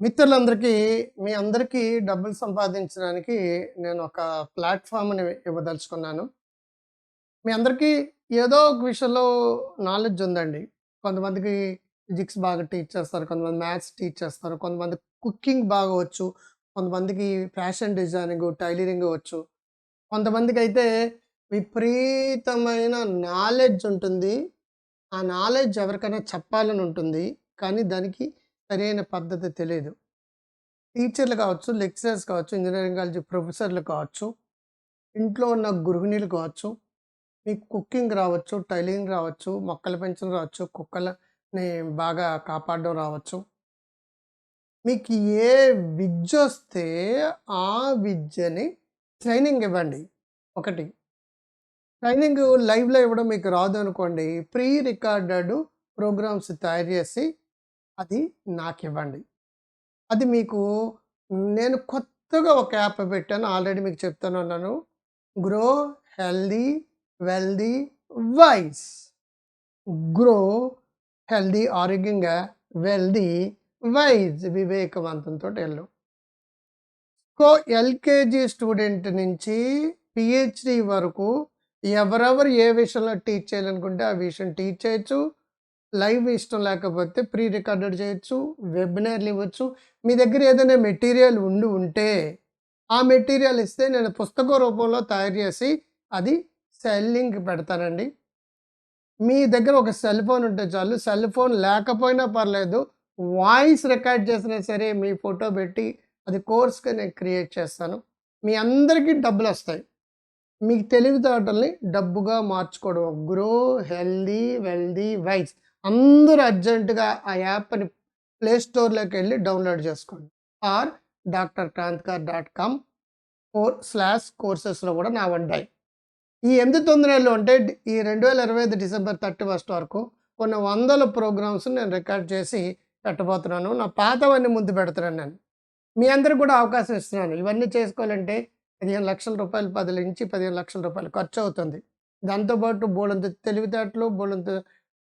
మిత్రులందరికీ మీ అందరికీ డబ్బులు సంపాదించడానికి నేను ఒక ప్లాట్ఫామ్ని ఇవ్వదలుచుకున్నాను. మీ అందరికీ ఏదో ఒక విషయంలో నాలెడ్జ్ ఉందండి. కొంతమందికి ఫిజిక్స్ బాగా టీచ్ చేస్తారు. కొంతమంది మ్యాథ్స్ టీచ్ చేస్తారు. కొంతమంది కుకింగ్ బాగా వచ్చు. కొంతమందికి ఫ్యాషన్ డిజైనింగ్ టైలరింగ్ వచ్చు. కొంతమందికైతే విపరీతమైన నాలెడ్జ్ ఉంటుంది. ఆ నాలెడ్జ్ ఎవరికైనా చెప్పాలని ఉంటుంది. కానీ దానికి సరైన పద్ధతి తెలియదు టీచర్లు కావచ్చు, లెక్చరర్స్ కావచ్చు, ఇంజనీరింగ్ కాలేజీ ప్రొఫెసర్లు కావచ్చు, ఇంట్లో ఉన్న గృహిణీలు కావచ్చు, మీకు కుకింగ్ రావచ్చు, టైలింగ్ రావచ్చు, మొక్కలు పెంచడం రావచ్చు, కుక్కలని బాగా కాపాడడం రావచ్చు. మీకు ఏ విద్య వస్తే ఆ విద్యని ట్రైనింగ్ ఇవ్వండి. ఒకటి. ట్రైనింగ్ లైవ్‌లో ఇవ్వడం మీకు రాదు అనుకోండి. ప్రీ రికార్డెడ్ ప్రోగ్రామ్స్ తయారు చేసి అది నాకివ్వండి. అది మీకు నేను కొత్తగా ఒక యాప్ పెట్టాను. ఆల్రెడీ మీకు చెప్తూనే ఉన్నాను. Grow healthy wealthy wise. Grow healthy ఆరోగ్యంగా, వెల్దీ వైజ్ వివేకవంతంతో వెళ్ళు సో, ఎల్‌కేజీ స్టూడెంట్ నుంచి పిహెచ్డి వరకు ఎవరెవరు ఏ విషయంలో టీచ్ చేయాలనుకుంటే ఆ విషయం టీచ్ చేయొచ్చు. లైవ్ ఇష్టం లేకపోతే ప్రీ రికార్డెడ్ చేయొచ్చు. వెబినార్‌లు ఇవ్వచ్చు. మీ దగ్గర ఏదైనా మెటీరియల్ ఉండి ఉంటే ఆ మెటీరియల్ ఇస్తే నేను పుస్తక రూపంలో తయారు చేసి అది సెల్లింగ్‌కి పెడతానండి. మీ దగ్గర ఒక సెల్ ఫోన్ ఉంటే చాలు. సెల్ ఫోన్ లేకపోయినా పర్లేదు. వాయిస్ రికార్డ్ చేసినా సరే మీ ఫోటో పెట్టి అది కోర్స్‌గా నేను క్రియేట్ చేస్తాను. మీ అందరికీ డబ్బులు వస్తాయి మీ తెలివితేటల్ని డబ్బుగా మార్చుకోవడం. Grow healthy wealthy wise. అందరూ అర్జెంట్‌గా ఆ యాప్‌ని ప్లే స్టోర్‌లోకెళ్ళి డౌన్‌లోడ్ చేసుకోండి. Or doctor Kranthikar dot com core slash కోర్సెస్‌లో కూడా నా ఉంటాయి ఈ 8, 9 నెలలు అంటే ఈ 2025 డిసెంబర్ 31 వరకు కొన్ని వందల ప్రోగ్రామ్స్ నేను రికార్డ్ చేసి పెట్టబోతున్నాను. నా పాతవన్నీ ముందు పెడుతున్నాను నేను. మీ అందరికి కూడా అవకాశం ఇస్తున్నాను. ఇవన్నీ చేసుకోవాలంటే పదిహేను లక్షల రూపాయలు పది నుంచి పదిహేను లక్షల రూపాయలు ఖర్చు అవుతుంది దాంతోపాటు బోలంత తెలివితేటలు, బోలంత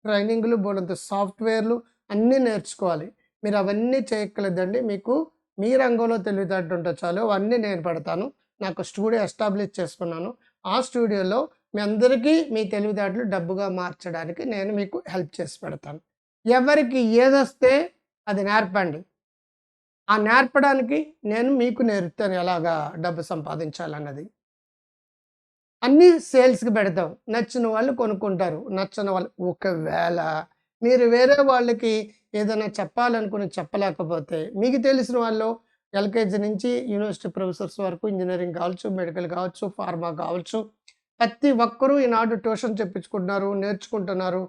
ట్రైనింగ్‌లు, బోనంత సాఫ్ట్‌వేర్‌లు అన్నీ నేర్చుకోవాలి. మీరు అవన్నీ చేయక్కలేదండి మీకు మీ రంగంలో తెలివితేటలు ఉంటే చాలు. అవన్నీ నేను పెడతాను. నాకు స్టూడియో ఎస్టాబ్లిష్ చేసుకున్నాను. ఆ స్టూడియోలో మీ అందరికీ మీ తెలివితేటలు డబ్బుగా మార్చడానికి నేను మీకు హెల్ప్ చేసి పెడతాను. ఎవరికి ఏదొస్తే అది నేర్పండి. ఆ నేర్పడానికి నేను మీకు నేర్పుతాను ఎలాగా డబ్బు సంపాదించాలన్నది. అన్నీ సేల్స్‌కి పెడతాం. నచ్చిన వాళ్ళు కొనుక్కుంటారు. నచ్చని వాళ్ళు ఒకవేళ మీరు వేరే వాళ్ళకి ఏదైనా చెప్పాలనుకుని చెప్పలేకపోతే మీకు తెలిసిన వాళ్ళు ఎల్‌కేజీ నుంచి యూనివర్సిటీ ప్రొఫెసర్స్ వరకు ఇంజనీరింగ్ కావచ్చు, మెడికల్ కావచ్చు, ఫార్మా కావచ్చు. ప్రతి ఒక్కరూ ఈనాడు ట్యూషన్ చెప్పించుకుంటున్నారు. నేర్చుకుంటున్నారు.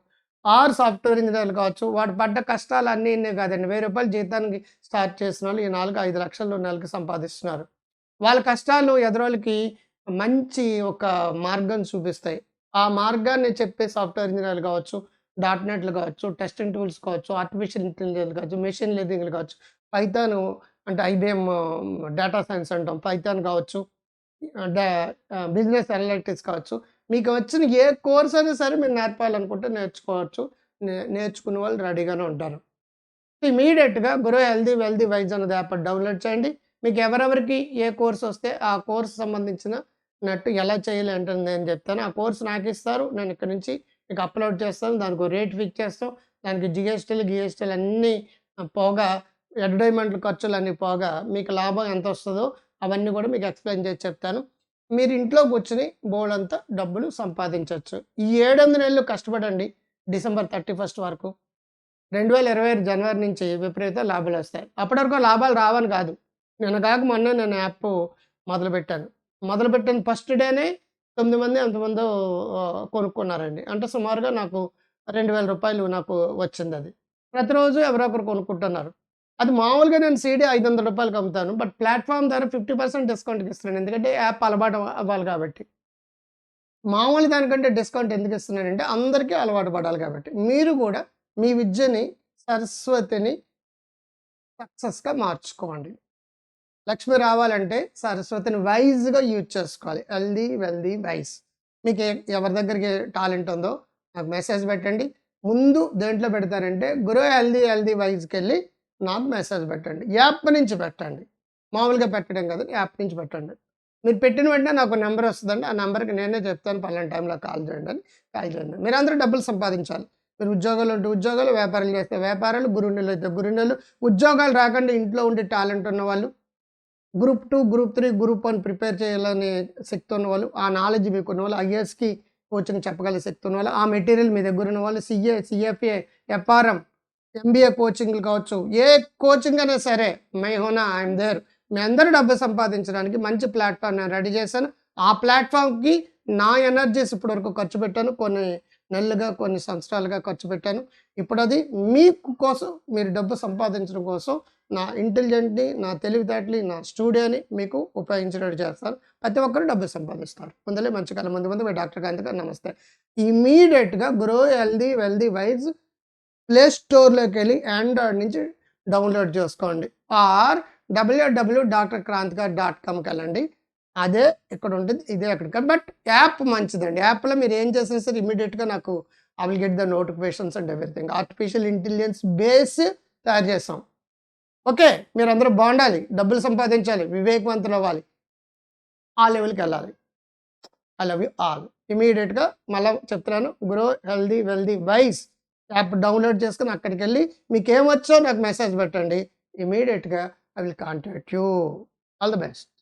ఆర్ సాఫ్ట్‌వేర్ ఇంజనీర్లు కావచ్చు. వాడు పడ్డ కష్టాలు అన్నీ ఇన్నే కాదండి. వెయ్యి రూపాయలు జీతానికి స్టార్ట్ చేసిన వాళ్ళు ఈ 4, 5 లక్షలు నెలకి సంపాదిస్తున్నారు. వాళ్ళ కష్టాలు ఎదురోళ్ళకి మంచి ఒక మార్గం చూపిస్తాయి. ఆ మార్గాన్ని చెప్పే సాఫ్ట్‌వేర్ ఇంజనీర్లు కావచ్చు, డాట్ నెట్‌లు కావచ్చు, టెస్టింగ్ టూల్స్ కావచ్చు, ఆర్టిఫిషియల్ ఇంటెలిజెన్స్ కావచ్చు, మెషిన్ లెర్నింగ్‌లు కావచ్చు, పైథాన్ అంటే ఐబిఎం డేటా సైన్స్ అంటాం. పైథాన్ కావచ్చు. డా బిజినెస్ అనలిటిక్స్ కావచ్చు. మీకు వచ్చిన ఏ కోర్స్ అయినా సరే మీరు నేర్పాలనుకుంటే నేర్చుకోవచ్చు. నే నేర్చుకునే వాళ్ళు రెడీగానే ఉంటారు. ఇమీడియట్గా గురు హెల్దీ వెల్దీ వైజ్ అన్నది యాప్ డౌన్‌లోడ్ చేయండి. మీకు ఎవరెవరికి ఏ కోర్స్ వస్తే ఆ కోర్స్ సంబంధించిన నట్టు ఎలా చేయాలి అంటే నేను చెప్తాను. ఆ కోర్స్ నాకిస్తారు. నేను ఇక్కడ నుంచి మీకు అప్‌లోడ్ చేస్తాను. దానికి రేట్ ఫిక్స్ చేస్తాం. దానికి జిఎస్టీలు జిఎస్టీలు అన్నీ పోగా ఎడ్వటైజ్మెంట్ ఖర్చులు అన్నీ పోగా మీకు లాభం ఎంత వస్తుందో అవన్నీ కూడా మీకు ఎక్స్‌ప్లెయిన్ చేసి చెప్తాను. మీరు ఇంట్లో కూర్చొని అంతా డబ్బులు సంపాదించవచ్చు ఈ 7, 8 నెలలు కష్టపడండి. డిసెంబర్ 31 వరకు. 2025 జనవరి నుంచి విపరీత లాభాలొస్తాయి. అప్పటి వరకు లాభాలు రావని కాదు. నిన్న కాక మొన్న నేను యాప్ మొదలుపెట్టాను. మొదలుపెట్టిన ఫస్ట్ డేనే తొమ్మిది మంది ఎంతమందో కొనుక్కున్నారండి. అంటే సుమారుగా నాకు రెండు వేల రూపాయలు నాకు వచ్చింది అది ప్రతిరోజు ఎవరొకరు కొనుక్కుంటున్నారు. అది మామూలుగా నేను సీడీ ఐదొందల రూపాయలకి అమ్ముతాను. బట్ ప్లాట్ఫామ్ ధర 50% డిస్కౌంట్‌కి ఇస్తున్నాను. ఎందుకంటే యాప్ అలవాటు అవ్వాలి కాబట్టి. మామూలు దానికంటే డిస్కౌంట్ ఎందుకు ఇస్తున్నానంటే అందరికీ అలవాటు పడాలి కాబట్టి. మీరు కూడా మీ విద్యని సరస్వతిని సక్సెస్‌గా మార్చుకోండి. లక్ష్మి రావాలంటే సరస్వతిని వైజ్గా యూజ్ చేసుకోవాలి. Healthy wealthy wise. మీకు ఎవరి దగ్గరికి టాలెంట్ ఉందో నాకు మెసేజ్ పెట్టండి. ముందు దేంట్లో పెడతారంటే గురో హెల్దీ హెల్దీ వైజ్కి వెళ్ళి నాకు మెసేజ్ పెట్టండి. యాప్ నుంచి పెట్టండి. మామూలుగా పెట్టడం కదా యాప్ నుంచి పెట్టండి. మీరు పెట్టిన వెంటనే నాకు నెంబర్ వస్తుందండి. ఆ నెంబర్కి నేనే చెప్తాను పలానా టైంలో కాల్ చేయండి అని కాల్ చేయండి. మీరు అందరూ డబ్బులు సంపాదించాలి. మీరు ఉద్యోగాలు ఉంటే ఉద్యోగాలు వ్యాపారాలు చేస్తే వ్యాపారాలు గురువులు అయితే గురువులు ఉద్యోగాలు రాకుండా ఇంట్లో ఉండి టాలెంట్ ఉన్న వాళ్ళు group two group three group one prepare చేయాలనే శక్తి ఉన్న వాళ్ళు ఆ నాలెడ్జ్ మీకు ఉన్న వాళ్ళు ఐఎస్కి కోచింగ్ చెప్పగల శక్తి ఉన్న వాళ్ళు ఆ మెటీరియల్ మీ దగ్గర ఉన్న వాళ్ళు సిఏ సిఎఫ్ఏ ఎఫ్ఆర్ఎం ఎంబీఏ కోచింగ్లు కావచ్చు ఏ కోచింగ్ అయినా సరే మై హోనా ఐఎమ్ దేర్ మీ అందరూ డబ్బు సంపాదించడానికి మంచి ప్లాట్ఫామ్ నేను రెడీ చేశాను. ఆ ప్లాట్ఫామ్కి నా ఎనర్జీస్ ఇప్పటివరకు ఖర్చు పెట్టాను. కొన్ని నెలలుగా కొన్ని సంవత్సరాలుగా ఖర్చు పెట్టాను. ఇప్పుడు అది మీకు కోసం మీరు డబ్బు సంపాదించడం కోసం నా ఇంటెలిజెంట్ని నా తెలివితేటని నా స్టూడియోని మీకు ఉపయోగించినట్టు చేస్తాను. ప్రతి ఒక్కరు డబ్బు సంపాదిస్తారు. ముందలే మంచి కాలం ముందు ముందు మీ డాక్టర్ గాంధీ గారు నమస్తే. ఇమీడియట్గా grow healthy wealthy wise play స్టోర్లోకి వెళ్ళి ఆండ్రాయిడ్ నుంచి డౌన్లోడ్ చేసుకోండి. Or WWW doctor Kranthikar dot కామ్కి వెళ్ళండి. అదే ఇక్కడ ఉంటుంది ఇదే అక్కడ బట్ యాప్ మంచిదండి. యాప్లో మీరు ఏం చేసినా సరే ఇమీడియట్గా నాకు I will get the notifications and everything. Artificial intelligence base తయారు చేస్తాం. ఓకే మీరు అందరూ బాగుండాలి. డబ్బులు సంపాదించాలి. వివేకవంతులు అవ్వాలి. ఆ లెవెల్కి వెళ్ళాలి. I love you all. ఇమీడియట్గా మళ్ళీ చెప్తున్నాను. Grow healthy wealthy wise app download చేసుకుని అక్కడికి వెళ్ళి మీకు ఏమొచ్చో నాకు మెసేజ్ పెట్టండి. ఇమీడియట్గా I will contact you. All the best.